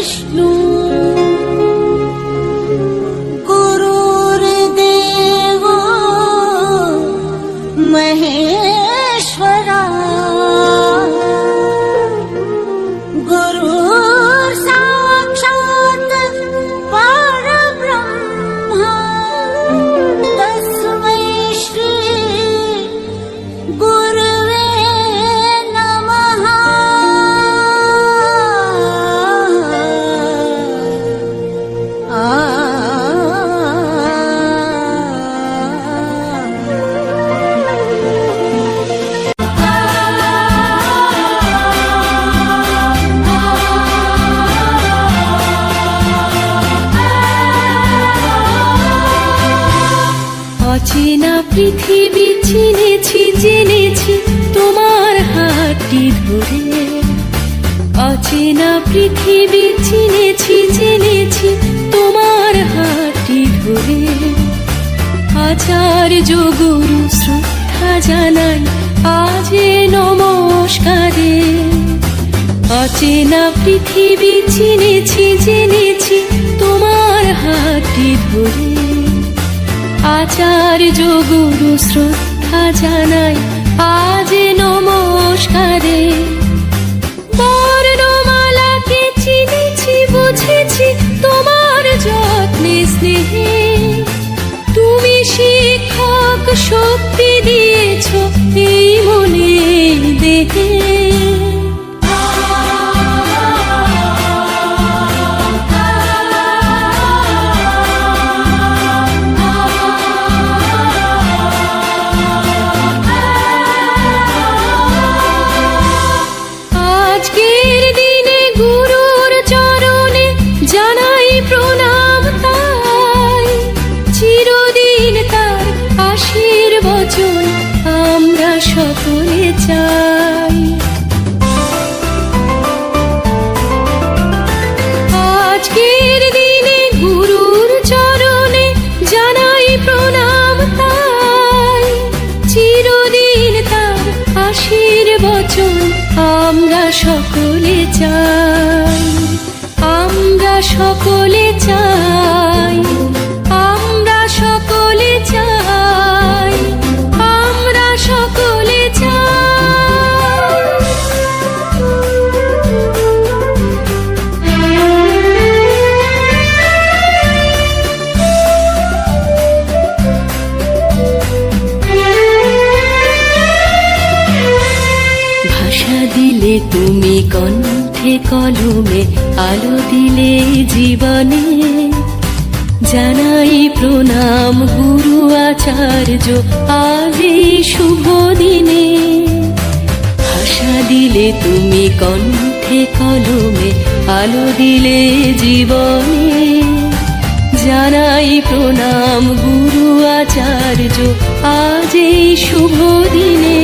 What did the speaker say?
गुरुर्विष्णु गुरुर्देवो महेश्वरा অচেনা পৃথিবী চিনেছি জেনেছি তোমার হাতটি ধরে। অচেনা পৃথিবী চিনেছি জেনেছি তোমার হাতটি ধরে আচার্য গুরু শ্রদ্ধা জানাই, আজে নমস্কারে। অচেনা পৃথিবী চিনেছি, জেনেছি তোমার হাতটি ধরে। আচার্য গুরু শ্রদ্ধা জানাই, আজ নমস্কারে। শক্তি দিয়েছ এই মনে দেহে। সকলে চাই। আজকের দিনে গুরুর চরণে জানাই প্রণাম তাই। চিরদিন তার আশীর্বচন আমরা সকলে চাই। আমরা সকলে চাই। ভাষা দিলে তুমি কণ্ঠে কলমে আলো দিলে জীবনে। জানাই প্রণাম গুরু আচার্য আজ শুভ দিনে। ভাষা দিলে তুমি কণ্ঠে কলমে আলো দিলে জীবনে। জানাই প্রণাম গুরু আচার্য আজ শুভ দিনে।